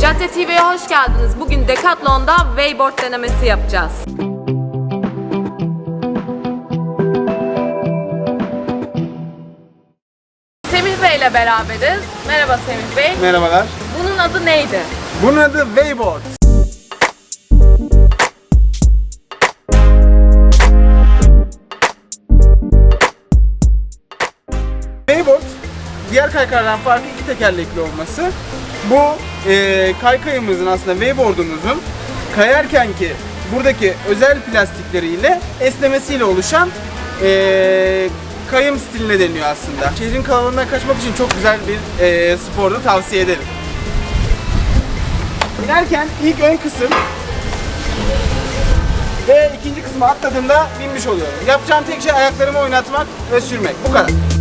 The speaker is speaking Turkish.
Cadde TV'ye hoş geldiniz. Bugün Decathlon'da Wayboard denemesi yapacağız. Semih Bey ile beraberiz. Merhaba Semih Bey. Merhabalar. Bunun adı neydi? Bunun adı Wayboard. Wayboard diğer kaykaylardan farkı tekerlekli olması. Bu e, kaykayımızın aslında wayboard'umuzun kayarken ki buradaki özel plastikleriyle esnemesiyle oluşan e, kayım stiline deniyor aslında. Şehrin kalabalığından kaçmak için çok güzel bir e, spordu tavsiye ederim. İnerken ilk ön kısım ve ikinci kısmı atladığımda binmiş oluyorum. Yapacağım tek şey ayaklarımı oynatmak ve sürmek. Bu kadar.